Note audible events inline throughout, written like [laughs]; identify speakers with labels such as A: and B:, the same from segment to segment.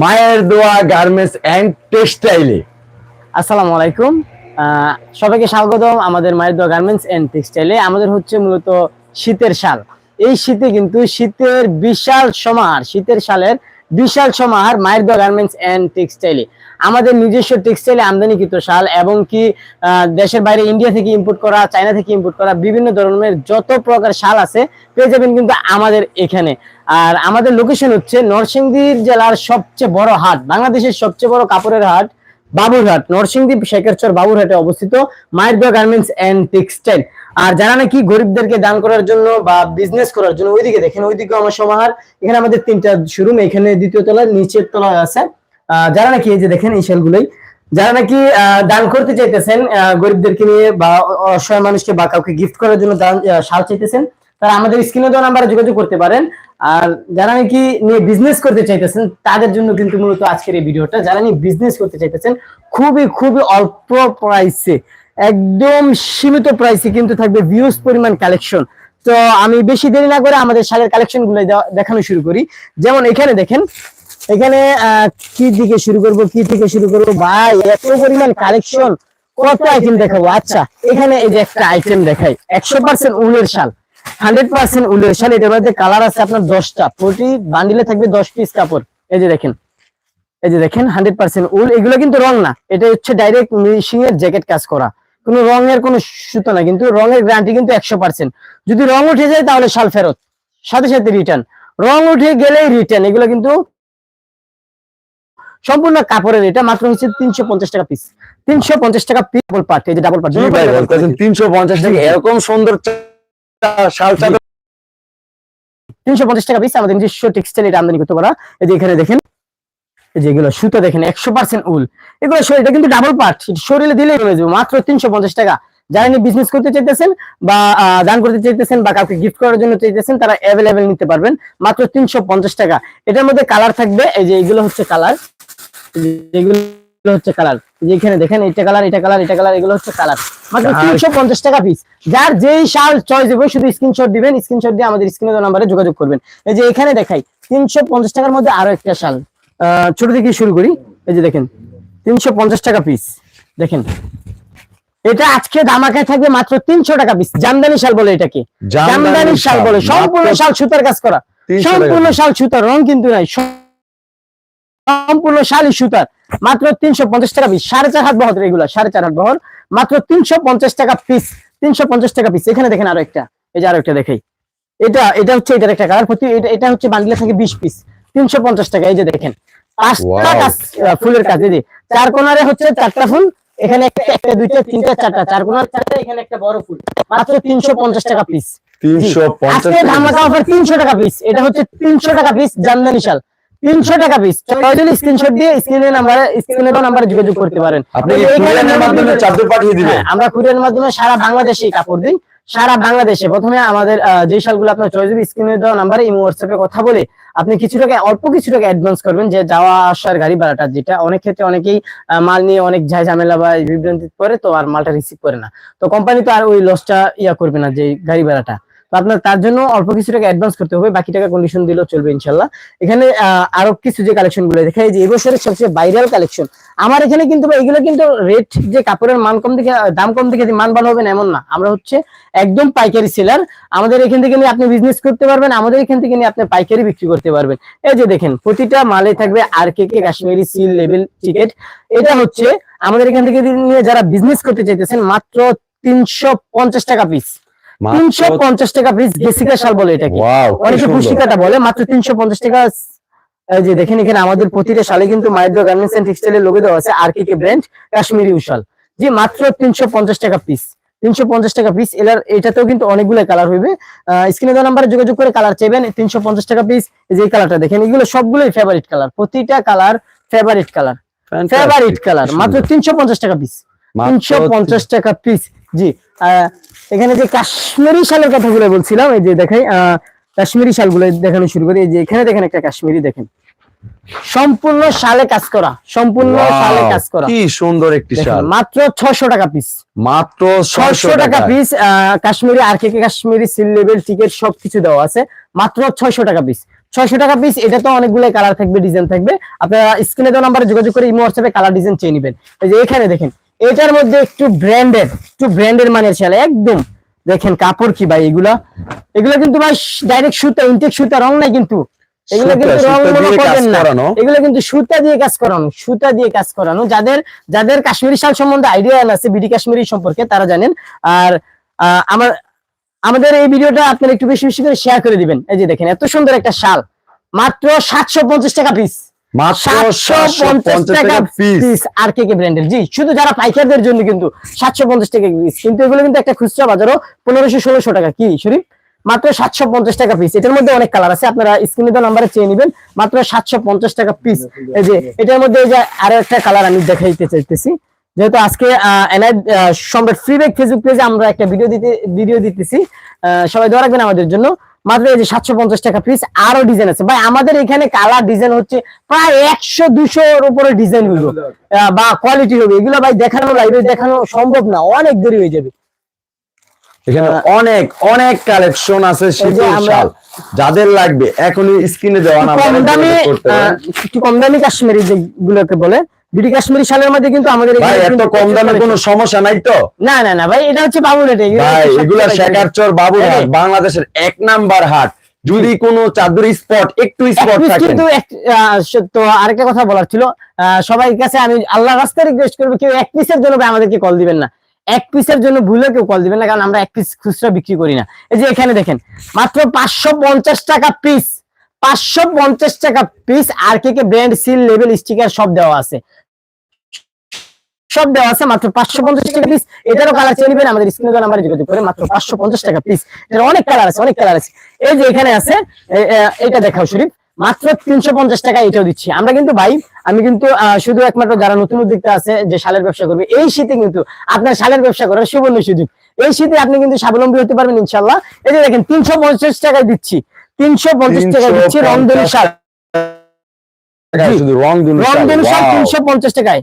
A: মায়ের দোয়া garments and টেক্সটাইলে
B: আসসালামু আলাইকুম। সবাইকে স্বাগতম আমাদের মায়ের দোয়া গার্মেন্টস এন্ড টেক্সটাইলে আমাদের হচ্ছে মূলত শীতের শাল। এই শীতে কিন্তু শীতের বিশাল সমাহার, শীতের শালের বিশাল সমাহার মায়ের দোয়া গার্মেন্টস এন্ড টেক্সটাইলে আমাদের নিজস্ব টেক্সটাইলে আমদানিকৃত শাল এবং কি দেশের বাইরে ইন্ডিয়া থেকে ইম্পোর্ট করা চায়না থেকে ইম্পোর্ট করা বিভিন্ন ধরনের যত প্রকার শাল আছে পেয়ে যাবেন কিন্তু আমাদের এখানে। আর আমাদের লোকেশন হচ্ছে নরসিংদী জেলার সবচেয়ে বড় হাট, বাংলাদেশের সবচেয়ে বড় কাপড়ের হাট, বাবুরহাট, নরসিংদী শেখেরচর বাবুরহাটে অবস্থিত মায়ের দোয়া গার্মেন্টস এন্ড টেক্সটাইল আর যারা নাকি গরিবদেরকে দান করার জন্য বা বিজনেস করার জন্য ওইদিকে দেখেন, ওইদিকে আমার সমাহার। এখানে আমাদের তিনটা শোরুম এখানে দ্বিতীয় তলায় নিচের তলায় আছে। যারা নাকি এই যে দেখেন এই শালগুলোই, যারা নাকি দান করতে চাইতেছেন গরিবদেরকে নিয়ে বা অসহায় মানুষকে বা কাউকে গিফট করার জন্য দান চাইতেছেন, তারা আমাদের স্ক্রিনে দেওয়া নাম্বারে যোগাযোগ করতে পারেন। আর যারা নাকি নিয়ে বিজনেস করতে চাইতেছেন, তাদের জন্য কিন্তু মূলত আজকের এই ভিডিওটা যারা নিয়ে বিজনেস করতে চাইতেছেন, খুবই খুবই অল্প প্রাইসে একদম সীমিত প্রাইসে কিন্তু থাকবে ভিউজ পরিমাণ কালেকশন তো আমি বেশি দেরি না করে আমাদের শালের কালেকশনগুলো দেখানো শুরু করি। যেমন এখানে দেখেন এখানে কি দিকে শুরু করব, কি থেকে শুরু করব? ভাই, এত পরিমাণ কালেকশন কত আইটেম দেখাবো? আচ্ছা এখানে এই যে একটা আইটেম দেখাই। একশো পার্সেন্ট উলের শাল। হান্ড্রেড পার্সেন্ট উলের শাল। এটার মধ্যে কালার আছে আপনার দশটা। প্রতি বান্ডিলে থাকবে দশ পিস কাপড়। এই যে দেখেন। এই যে দেখেন হান্ড্রেড পার্সেন্ট উল। এগুলো কিন্তু রং না। এটা হচ্ছে ডাইরেক্ট মিশিং এর জ্যাকেট কাজ করা। কোনো রঙের কোনো সুতো না, কিন্তু রঙের গ্যারান্টি কিন্তু একশো পার্সেন্ট যদি রং উঠে যায়, তাহলে শাল ফেরত। সাথে সাথে রিটার্ন রং উঠে গেলেই রিটার্ন এগুলো কিন্তু সম্পূর্ণ কাপড়ের এটা মাত্র হচ্ছে তিনশো পঞ্চাশ টাকা পিস তিনশো পঞ্চাশ টাকা পিস ডাবল পার্ট এই যে ডাবল পার্ট
A: তিনশো পঞ্চাশ টাকা এরকম সুন্দর শাল
B: তিনশো পঞ্চাশ টাকা পিস আমাদের নিজস্ব টেক্সটাইল এটা আমদানি করতে পারা। এই যে এখানে দেখেন এই যে এগুলো সুতো দেখেন একশো পার্সেন্ট উল। এগুলো শরীর- এটা কিন্তু ডাবল পার্ট শরীরে দিলেই যাবে। মাত্র তিনশো পঞ্চাশ টাকা। যারা নিয়ে বিজনেস করতে চাইতেছেন বা দান করতে চাইতেছেন বা কাউকে গিফট করার জন্য চাইতেছেন তারা অ্যাভেলেবেল নিতে পারবেন। মাত্র তিনশো পঞ্চাশ টাকা। এটার মধ্যে কালার থাকবে এই যে এগুলো হচ্ছে কালার এগুলো হচ্ছে কালার যে এখানে দেখেন এটা কালার এটা কালার এটা কালার এগুলো হচ্ছে কালার মাত্র তিনশো পঞ্চাশ টাকা পিস যার যেই শাল চয়েস দেবে শুধু স্ক্রিনশট দিবেন স্ক্রিনশট দিয়ে আমাদের স্ক্রিনে নাম্বারে যোগাযোগ করবেন। এই যে এখানে দেখাই তিনশো পঞ্চাশ টাকার মধ্যে আরও একটা শাল। ছোট থেকে শুরু করি। এই যে দেখেন তিনশো পঞ্চাশ টাকা পিস দেখেন এটা আজকে ধামাকায় থাকবে মাত্র তিনশো টাকা পিস জামদানি শাল বলে এটাকে। জামদানি শাল বলে সম্পূর্ণ শাল সুতার কাজ করা।
A: 300 টাকা
B: সম্পূর্ণ। শাল সুতার রং কিন্তু নাই সম্পূর্ণ শালি সুতার। মাত্র তিনশো পঞ্চাশ টাকা পিস সাড়ে চার হাত বহর এগুলা সাড়ে চার হাত বহর মাত্র তিনশো পঞ্চাশ টাকা পিস তিনশো পঞ্চাশ টাকা পিস এখানে দেখেন আরও একটা। এই যে আরও একটা দেখাই। এটা এটা হচ্ছে এটার একটা কালার প্রতি এটা হচ্ছে বান্ডিলে থাকে বিশ পিস তিনশো পঞ্চাশ টাকা। এই যে দেখেন। পাঁচটা কাজ ফুলের কাজ। যে চার কোনারে হচ্ছে চারটা ফুল। এখানে একটা একটা দুইটা তিনটা চারটা। চার কোনার চারটা এখানে একটা বড় ফুল। মাত্র তিনশো পঞ্চাশ টাকা পিস
A: তিনশো পঞ্চাশ
B: তিনশো টাকা পিস এটা হচ্ছে তিনশো টাকা পিস জামদানি শাল। তিনশো টাকা পিস প্রয়োজন স্ক্রিনশট দিয়ে স্ক্রিনের নাম্বারে স্ক্রিনের নাম্বারে যোগাযোগ করতে পারেন।
A: আপনি কুরিয়ারের মাধ্যমে চাদর পাঠিয়ে দিবেন?
B: হ্যাঁ, আমরা কুরিয়ারের মাধ্যমে সারা বাংলাদেশে কাপড় দিই। সারা বাংলাদেশে। প্রথমে আমাদের যে শালগুলো আপনার চয়েস হবে স্ক্রিনে দেওয়া নাম্বারে ইমো হোয়াটসঅ্যাপে কথা বলে আপনি কিছু টাকা অল্প কিছু টাকা অ্যাডভান্স করবেন যে যাওয়া আসার গাড়ি ভাড়াটা যেটা অনেক ক্ষেত্রে অনেকেই মাল নিয়ে অনেক ঝাই ঝামেলা বা বিভ্রান্তি করে তো আর মালটা রিসিভ করে না। তো কোম্পানি তো আর ওই লসটা ইয়া করবে না যে গাড়ি ভাড়াটা। তো আপনার তার জন্য অল্প কিছু টাকা অ্যাডভান্স করতে হবে, বাকি টাকা কন্ডিশন দিলেও চলবে ইনশাল্লাহ এখানে আরও কিছু যে কালেকশনগুলো দেখাই যে এবছরের সবচেয়ে ভাইরাল কালেকশন আমার এখানে কিন্তু এগুলো কিন্তু রেট যে কাপড়ের মান কম দিকে দাম কম দিকে মান ভালো হবে না এমন না। আমরা হচ্ছে একদম পাইকারি সেলার আমাদের এখান থেকে নিয়ে আপনি বিজনেস করতে পারবেন, আমাদের এখান থেকে নিয়ে আপনি পাইকারি বিক্রি করতে পারবেন। এই যে দেখেন, প্রতিটা মালে থাকবে আর কে কে কাশ্মীরি সিল লেভেল টিকেট এটা হচ্ছে আমাদের এখান থেকে নিয়ে যারা বিজনেস করতে চাইতেছেন, মাত্র তিনশো পঞ্চাশ টাকা পিস তিনশো পঞ্চাশ টাকা পিস গেসিকা শাল বলে এটাকে। অনেকে পুষ্টিকাটা বলে মাত্র তিনশো পঞ্চাশ টাকা। যে দেখেন এখানে আমাদের প্রতিটা শালে কিন্তু মায়ের গার্মেন্টস এন্ড টেক্সটাইলের লোগো দেওয়া আছে আর কে কে ব্র্যান্ড কাশ্মীরি উশাল যে মাত্র তিনশো পঞ্চাশ টাকা পিস তিনশো পঞ্চাশ টাকা পিস এলার এটাতেও কিন্তু অনেকগুলো কালার হইবে। স্ক্রিনে দেওয়া নাম্বারে যোগাযোগ করে কালার চাইবেন তিনশো পঞ্চাশ টাকা পিস যে কালারটা দেখেন এগুলো সবগুলোই ফেভারিট কালার প্রতিটা colour favourite colour favourite colour মাত্র তিনশো পঞ্চাশ টাকা পিস তিনশো পঞ্চাশ টাকা পিস জি এখানে যে কাশ্মীরি শালের কথাগুলো বলছিলাম এই যে দেখাই কাশ্মীরি শালগুলো দেখানো শুরু করি। এই যে এখানে দেখেন একটা কাশ্মীরি দেখেন। সম্পূর্ণ শালে কাজ করা সম্পূর্ণ শালে কাজ করা।
A: কি সুন্দর একটি শাল।
B: মাত্র ছশো টাকা পিস
A: মাত্র
B: ছয়শো টাকা পিস কাশ্মীরি আর কে কে কাশ্মীরি সিল লেভেল টিকেট সবকিছু দেওয়া আছে। মাত্র ছয়শো টাকা পিস ছয়শো টাকা পিস এটা তো অনেকগুলো কালার থাকবে ডিজাইন থাকবে। আপনারা স্ক্রিনে দেওয়া নাম্বারে যোগাযোগ করে ইমো হোয়াটসঅ্যাপে কালার ডিজাইন চেয়ে নেবেন। এই যে এখানে দেখেন এটার মধ্যে একটু ব্র্যান্ডেড একটু ব্র্যান্ডের মানের ছেলে একদম। দেখেন কাপড় কি ভাই এগুলা? এগুলো কিন্তু ভাই ডাইরেক্ট সুতা ইনটেক সুতা রং নাই কিন্তু। এগুলো কিন্তু রং মনে করবেন না। এগুলো কিন্তু সুতা দিয়ে কাজ করানো সুতা দিয়ে কাজ করানো। যাদের যাদের কাশ্মীরি শাল সম্বন্ধে আইডিয়া আছে বিডি কাশ্মীরি সম্পর্কে তারা জানেন। আর আমার আমাদের এই ভিডিওটা আপনারা একটু বেশি বেশি করে শেয়ার করে দিবেন। এই যে দেখেন এত সুন্দর একটা শাল। মাত্র সাতশো পঞ্চাশ টাকা পিস
A: মাত্র
B: সাতশো পঞ্চাশ টাকা
A: পিস
B: পিস আর কে কে ব্র্যান্ডের জি শুধু যারা পাইকারদের জন্য কিন্তু সাতশো পঞ্চাশ টাকা পিস কিন্তু এগুলো কিন্তু একটা খুচরা বাজারও পনেরোশো ষোলোশো টাকা। কি শরীফ? মাত্র সাতশো পঞ্চাশ টাকা পিস এটার মধ্যে অনেক কালার আছে। আপনারা স্ক্রিনে দেওয়া নাম্বারে চেয়ে নেবেন। মাত্র সাতশো পঞ্চাশ টাকা পিস এই যে এটার মধ্যে এই যে আরও একটা কালার আমি দেখাইতে চাইতেছি। যেহেতু আজকে সম্রাট ফ্রি ব্যাগ ফেসবুক পেজে আমরা একটা ভিডিও দিতে ভিডিও দিতেছি। আহ, সবাই দোয়া রাখবেন আমাদের জন্য। মাত্র এই যে সাতশো পঞ্চাশ টাকা পিস আরও ডিজাইন আছে। ভাই আমাদের এখানে কালার ডিজাইন হচ্ছে প্রায় একশো দুশোর উপরে ডিজাইন আহ, বা কোয়ালিটি হবে। এগুলো ভাই দেখানো লাইভে দেখানো সম্ভব না। অনেক দেরি হয়ে যাবে।
A: এখানে অনেক অনেক কালেকশন আছে শীতের
B: আমরা-
A: শাল। যাদের লাগবে এখনই স্ক্রিনে দেওয়া
B: কম দামে একটু কম দামি কাশ্মীরি যেগুলোকে বলে বিডি কাশ্মীরি শালের মধ্যে কিন্তু আমাদের
A: ভাই এত কম দামে কোনো সমস্যা নাই তো?
B: না না না ভাই এটা হচ্ছে বাবু রেটে
A: ভাই এগুলা শেখারচর বাবুরহাট
B: এই।
A: বাংলাদেশের এক নাম্বার হাট। যদি কোনো চাদর স্পট একটু স্পট থাকে।
B: কিন্তু আহ, তো আরেকটা কথা বলার ছিল সবাই কাছে আমি আল্লাহ রাস্তায় রিকোয়েস্ট করব কেউ এক পিসের জন্য আমাদেরকে কল দিবেন না। এক পিসের জন্য ভুলে কেউ কল দিবেন না কারণ আমরা এক পিস খুচরা বিক্রি করি না। এই যে এখানে দেখেন মাত্র পাঁচশো পঞ্চাশ টাকা পিস পাঁচশো পঞ্চাশ টাকা পিস আর কে কে ব্র্যান্ড সিল লেভেল স্টিকার সব দেওয়া আছে। সব দেওয়া আছে মাত্র পাঁচশো পঞ্চাশ টাকা পিস এটারও কালার চেয়ে নেবেন আমাদের স্ক্রিনে নাম্বারে যোগাযোগ করে মাত্র পাঁচশো পঞ্চাশ টাকা পিস এটার অনেক কালার আছে অনেক কালার আছে। এই যে এখানে আছে এটা দেখাও শরীফ। মাত্র তিনশো পঞ্চাশ টাকা এটাও দিচ্ছি। আমরা কিন্তু ভাই আমি কিন্তু শুধু একমাত্র যারা নতুন উদ্যোক্তা আছে যে শালের ব্যবসা করবে এই শীতে কিন্তু আপনার শালের ব্যবসা করার সুবর্ণ সুযোগ। এই শীতে আপনি কিন্তু স্বাবলম্বী হতে পারবেন ইনশাল্লাহ এই যে দেখেন তিনশো পঞ্চাশ টাকায় দিচ্ছি। তিনশো পঞ্চাশ টাকা দিচ্ছি
A: 350
B: রংধনু শাল। রংধনু শাল তিনশো পঞ্চাশ টাকায়।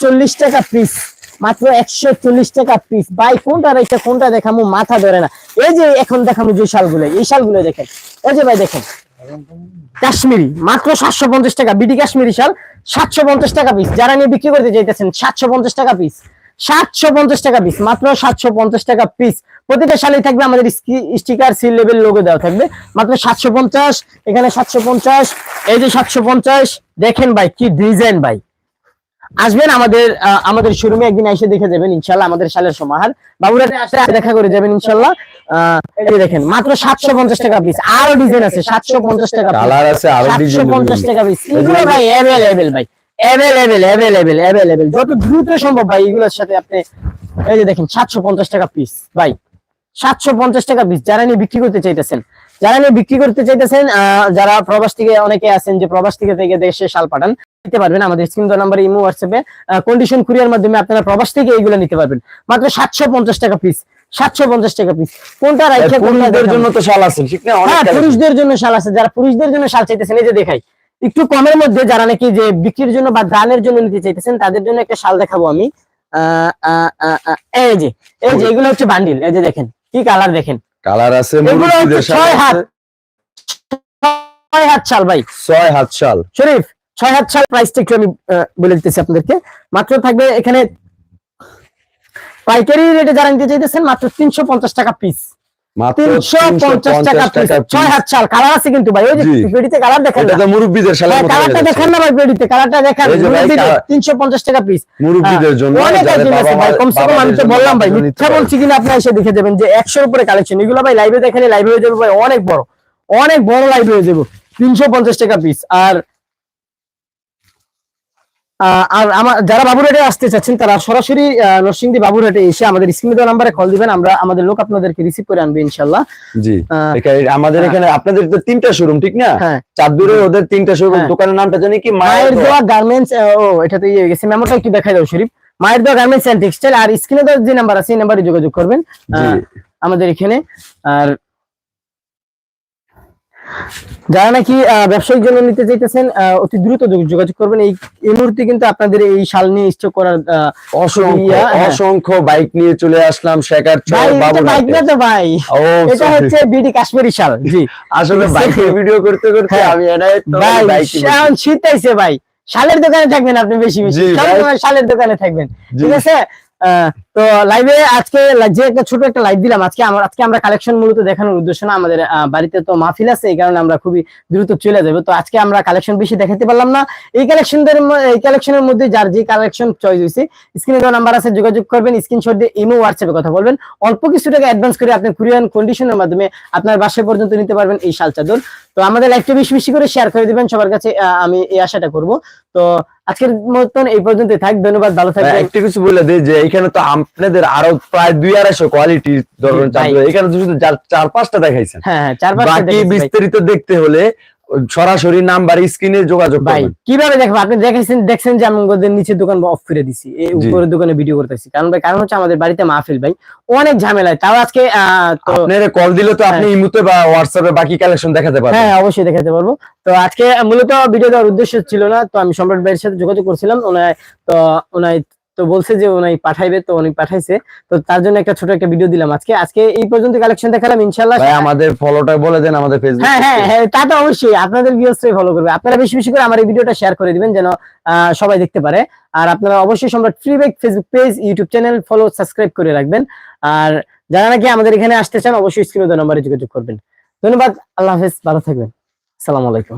B: চল্লিশ টাকা পিস মাত্র একশো চল্লিশ টাকা পিস বাই কোনটা এটা কোনটা দেখামো, মাথা ধরে না। এই যে এখন দেখামো যে শালগুলো, এই শালগুলো দেখেন। এই যে ভাই, দেখেন। কাশ্মীরি, মাত্র সাতশো পঞ্চাশ টাকা, বিডি কাশ্মীরি শাল, সাতশো পঞ্চাশ টাকা পিস যারা নিয়ে বিক্রি করতে চাইতেছেন, সাতশো পঞ্চাশ টাকা পিস সাতশো পঞ্চাশ টাকা পিস মাত্র সাতশো পঞ্চাশ টাকা পিস প্রতিটা শালেই থাকবে আমাদের স্টিকার সি লেভেল লোকে দেওয়া থাকবে। মাত্র সাতশো পঞ্চাশ, এখানে সাতশো পঞ্চাশ, এই যে সাতশো পঞ্চাশ। দেখেন ভাই, কি ডিজাইন ভাই। আসবেন আমাদের আমাদের শোরুমে একদিন এসে দেখে যাবেন ইনশাল্লাহ আমাদের সালের সমাহার। বাবুরাতে আসলে দেখা করে যাবেন ইনশাল্লাহ। আহ, এই দেখেন মাত্র সাতশো পঞ্চাশ টাকা পিস আরও ডিজাইন আছে সাতশো পঞ্চাশ টাকা
A: কালার আছে আরও
B: সাতশো
A: ডিজাইন
B: পঞ্চাশ টাকা পিস এগুলো ভাই অ্যাভেলেবেল ভাই। অ্যাভেলেবেল অ্যাভেলেবেল অ্যাভেলেবেল যত দ্রুত সম্ভব ভাই এগুলোর সাথে আপনি এই যে দেখেন সাতশো পঞ্চাশ টাকা পিস ভাই সাতশো পঞ্চাশ টাকা পিস যারা নিয়ে বিক্রি করতে চাইতেছেন যারা নিয়ে বিক্রি করতে চাইতেছেন আহ, যারা প্রবাস থেকে অনেকে আছেন যে প্রবাস থেকে থেকে দেশে শাল পাঠান নিতে পারবেন আমাদের স্ক্রিন নাম্বার ইমো হোয়াটসঅ্যাপে। কন্ডিশন কুরিয়ার মাধ্যমে আপনারা প্রবাস থেকে এইগুলো নিতে পারবেন। মাত্র সাতশো পঞ্চাশ টাকা পিস সাতশো পঞ্চাশ টাকা পিস কোনটা রাখে
A: পুরুষদের জন্য তো শাল আছে
B: হ্যাঁ পুরুষদের জন্য শাল আছে। যারা পুরুষদের জন্য শাল চাইতেছেন এই যে দেখাই। একটু কমের মধ্যে যারা নাকি যে বিক্রির জন্য বা দানের জন্য নিতে চাইতেছেন তাদের জন্য একটা শাল দেখাবো আমি। আহ, আহ, আহ, আহ, এই যে এই যে এগুলো হচ্ছে বান্ডিল এই যে দেখেন কি কালার দেখেন?
A: কালার আছে
B: ছয় হাত। ছয় হাত শাল ভাই।
A: ছয় হাত শাল।
B: শরীফ ছয় হাত শাল প্রাইসটা একটু আমি বলে দিতেছি আপনাদেরকে। মাত্র থাকবে এখানে পাইকারি রেটে যারা নিতে চাইতেছেন মাত্র তিনশো পঞ্চাশ টাকা পিস একশোর উপরে কালেকশন এগুলো ভাই লাইভে দেখালে লাইভ হয়ে যাবে ভাই অনেক বড়। অনেক বড় লাইভ হয়ে যাব। তিনশো পঞ্চাশ টাকা পিস আর আর আমার যারা বাবুরহাটে আসতে চাচ্ছেন তারা সরাসরি নরসিংদী বাবুরহাটে এসে আমাদের স্ক্রিনে দেওয়া নাম্বারে কল দিবেন আমরা আমাদের লোক আপনাদেরকে রিসিভ করে আনবে ইনশাল্লাহ
A: জি আমাদের
B: হ্যাঁ।
A: এখানে আপনাদের তো তিনটা শোরুম ঠিক না?
B: হ্যাঁ।
A: চাঁদপুরে ওদের তিনটা শোরুম
B: হ্যাঁ।
A: দোকানের নামটা জানি কি?
B: মায়ের দেওয়া গার্মেন্টস ও এটা তো ইয়ে হয়ে গেছে। মেমোটা একটু দেখাই দাও শরীফ। মায়ের দোয়া গার্মেন্টস এন্ড টেক্সটাইল আর স্ক্রিনে দেওয়া যে নাম্বার আছে এই নাম্বারে যোগাযোগ করবেন আমাদের এখানে। আর যারা নাকি ব্যবসায়িক জন্য নিতে চাইতেছেন অতি দ্রুত যোগাযোগ করবেন। এই এই মুহূর্তে কিন্তু আপনাদের এই শাল নিয়ে স্টক করার
A: অসংখ্য
B: হ্যাঁ।
A: অসংখ্য বাইক নিয়ে চলে আসলাম শেখার
B: বাইক না তো ভাই। এটা হচ্ছে বিডি কাশ্মীরি শাল জি।
A: আসলে [laughs] বাইকের ভিডিও করতে করতে
B: হ্যাঁ।
A: আমি এনায়েত
B: ভাই শীত আইছে ভাই। শালের দোকানে থাকবেন আপনি বেশি বেশি। শালের দোকানে থাকবেন। ঠিক আছে? তো লাইভে আজকে যে একটা ছোট একটা লাইভ দিলাম, আজকে আমার আজকে আমরা কালেকশন মূলত দেখানোর উদ্দেশ্য না, আমাদের বাড়িতে তো মাহফিল আছে, এই কারণে আমরা খুবই দ্রুত চলে যাব। তো আজকে আমরা কালেকশন বেশি দেখাতে পারলাম না। এই কালেকশনদের এই কালেকশনের মধ্যে যার যে কালেকশন চয়েস হয়েছে স্ক্রিনে দেওয়া নাম্বার আছে, যোগাযোগ করবেন স্ক্রিনশট দিয়ে ইমো হোয়াটসঅ্যাপে কথা বলবেন। অল্প কিছু টাকা অ্যাডভান্স করে আপনি কুরিয়ান কন্ডিশনের মাধ্যমে আপনার বাসায় পর্যন্ত নিতে পারবেন এই শাল চাদর তো আমাদের লাইভটা বেশি বেশি করে শেয়ার করে দিবেন, সবার কাছে আমি এই আশাটা করব। তো আজকের মতন এই পর্যন্ত থাক ধন্যবাদ ভালো থাকবেন।
A: একটা কিছু বলে দেয় যে এখানে তো আপনাদের আরও প্রায় দুই আড়াইশো কোয়ালিটি ধরুন। এখানে শুধু চার- পাঁচটা দেখাইছেন।
B: হ্যাঁ হ্যাঁ চার পাঁচটা
A: বাকি বিস্তারিত দেখতে হলে সরাসরি নাম্বার স্ক্রিনে যোগাযোগ
B: ভাই কীভাবে দেখব? আপনি দেখেছেন দেখছেন যে আমি ওদের নিচে দোকান অফ করে দিছি এই
A: জি।
B: উপরের দোকানে ভিডিও করতেছি। কারণ ভাই কারণ হচ্ছে আমাদের বাড়িতে মাহফিল ভাই অনেক ঝামেলায় তাও আজকে
A: আপনার কল দিলে তো আপনি ইমুতে বা হোয়াটসঅ্যাপে বাকি কালেকশন দেখাতে পারবেন।
B: হ্যাঁ অবশ্যই দেখাতে পারব। তো আজকে মূলত ভিডিও দেওয়ার উদ্দেশ্য ছিল না তো আমি সম্রাট ভাইয়ের সাথে যোগাযোগ করছিলাম। ওনায় তো ওনাই তো বলছে যে উনি পাঠাইবে তো উনি পাঠাইছে। তো তার জন্য একটা ছোট একটা ভিডিও দিলাম আজকে। আজকে এই পর্যন্ত কালেকশন দেখালাম ইনশাল্লাহ
A: ভাই আমাদের ফলোটা বলে দেন আমাদের ফেসবুক
B: হ্যাঁ হ্যাঁ হ্যাঁ তা তো অবশ্যই। আপনাদের ভিউয়ার্সরাই ফলো করবে। আপনারা বেশি বেশি করে আমার এই ভিডিওটা শেয়ার করে দিবেন যেন সবাই দেখতে পারে। আর আপনারা অবশ্যই Samrat free back Facebook page YouTube channel follow subscribe করে রাখবেন। আর যারা নাকি আমাদের এখানে আসতে চান অবশ্যই স্ক্রিনে দেওয়া নম্বরে যোগাযোগ করবেন। ধন্যবাদ। আল্লাহ হাফেজ। ভালো থাকবেন। আসসালামু আলাইকুম।